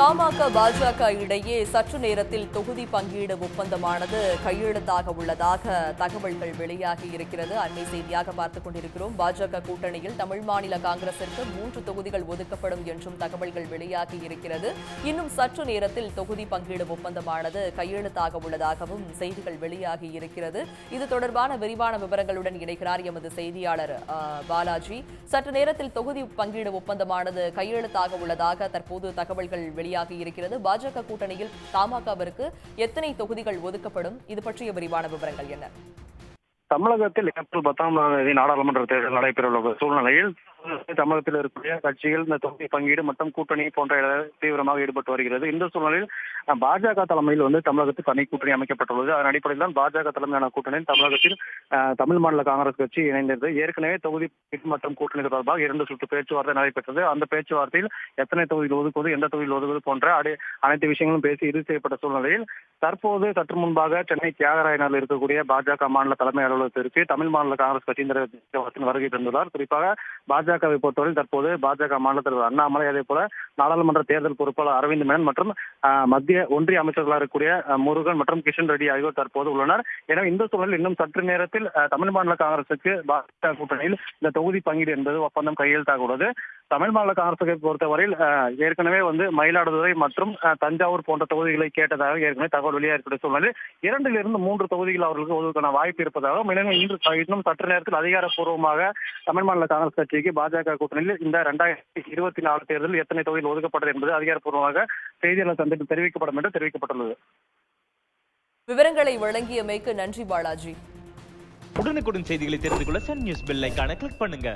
தமாக பாஜக இடையே சற்று நேரத்தில் தொகுதி பங்கீடு ஒப்பந்தமானது கையெழுத்தாக உள்ளதாக தகவல்கள் வெளியாகி இருக்கிறது. அண்மை செய்தியாக பார்த்துக் கொண்டிருக்கிறோம். பாஜக கூட்டணியில் தமிழ் மாநில காங்கிரசிற்கு மூன்று தொகுதிகள் ஒதுக்கப்படும் என்றும் தகவல்கள் வெளியாகி இருக்கிறது. இன்னும் சற்று நேரத்தில் தொகுதி பங்கீடு ஒப்பந்தமானது கையெழுத்தாக உள்ளதாகவும் செய்திகள் வெளியாகி இருக்கிறது. இது தொடர்பான விரிவான விவரங்களுடன் இணைக்கிறார் எமது செய்தியாளர் பாலாஜி. சற்று நேரத்தில் தொகுதி பங்கீடு ஒப்பந்தமானது கையெழுத்தாக உள்ளதாக தற்போது தகவல்கள் வெளியாகி இருக்கிறது. பாஜக கூட்டணியில் தமாகவிற்கு எத்தனை தொகுதிகள் ஒதுக்கப்படும்? இது பற்றிய விரிவான விவரங்கள் என்ன? தமிழகத்தில் ஏப்ரல் பத்தாம் தேதி நாடாளுமன்ற தேர்தல் நடைபெறவுள்ள சூழ்நிலையில் தமிழகத்தில் இருக்கக்கூடிய கட்சிகள் இந்த தொகுதி பங்கீடு மற்றும் கூட்டணி போன்ற தீவிரமாக ஈடுபட்டு வருகிறது. இந்த சூழ்நிலையில் பாஜக தலைமையில் வந்து தமிழகத்தில் தனி கூட்டணி அமைக்கப்பட்டுள்ளது. அதன் அடிப்படையில் தான் பாஜக தலைமையான கூட்டணி தமிழகத்தில் தமிழ் மாநில காங்கிரஸ் கட்சி இணைந்தது ஏற்கனவே தொகுதி மற்றும் கூட்டணி தொடர்பாக இரண்டு சுற்று பேச்சுவார்த்தை நடைபெற்றது. அந்த பேச்சுவார்த்தையில் எத்தனை தொகுதியில் ஒதுக்குவது எந்த தொகுதியில் ஒதுக்குவது போன்ற அனைத்து விஷயங்களும் பேசி இறுதி செய்யப்பட்ட சூழ்நிலையில் தற்போது சற்று முன்பாக சென்னை தியாகராயனால் இருக்கக்கூடிய பாஜக மாநில தலைமை அலுவலகத்திற்கு தமிழ் மாநில காங்கிரஸ் கட்சியின் வருகை தந்துள்ளார். குறிப்பாக பாஜகவை பொறுத்தவரை தற்போது பாஜக மாநில தலைவர் அண்ணாமலை அதே போல நாடாளுமன்ற தேர்தல் பொறுப்பாளர் அரவிந்த் மேனன் மற்றும் மத்திய ஒன்றிய அமைச்சர்களாக இருக்கக்கூடிய முருகன் மற்றும் கிஷன் ரெட்டி ஆகியோர் தற்போது உள்ளனர். எனவே இந்த சூழலில் இன்னும் சற்று நேரத்தில் தமிழ் மாநில காங்கிரசுக்கு பாஜக கூட்டணியில் இந்த தொகுதி பங்கீடு என்பது ஒப்பந்தம் கையெழுத்தாக உள்ளது. தமிழ் மாநில காங்கிரஸை பொறுத்தவரையில் ஏற்கனவே வந்து மயிலாடுதுறை மற்றும் தஞ்சாவூர் போன்ற தொகுதிகளை கேட்டதாக ஏற்கனவே தகவல் வெளியாகக்கூடிய சூழ்நிலை இரண்டிலிருந்து மூன்று தொகுதிகள் அவர்களுக்கு ஒதுக்கான வாய்ப்பு இருப்பதாகவும் எனவே இன்று இன்னும் சற்று நேரத்தில் அதிகாரப்பூர்வமாக தமிழ் மாநில காங்கிரஸ் கட்சிக்கு பாஜக கூட்டணியில் இந்த இரண்டாயிரத்தி இருபத்தி நாலு தேர்தலில் எத்தனை தொகுதிகள் ஒதுக்கப்பட்டது என்பது அதிகாரப்பூர்வமாக செய்தியாளர் சந்திப்பில் தெரிவிக்கப்படும் என்று தெரிவிக்கப்பட்டுள்ளது. விவரங்களை வழங்கியமைக்கு நன்றி பாலாஜி. உடனுக்குடன் செய்திகளை தெரிந்து கொள்ள சன் நியூஸ் பெல் ஐகானை கிளிக் பண்ணுங்க.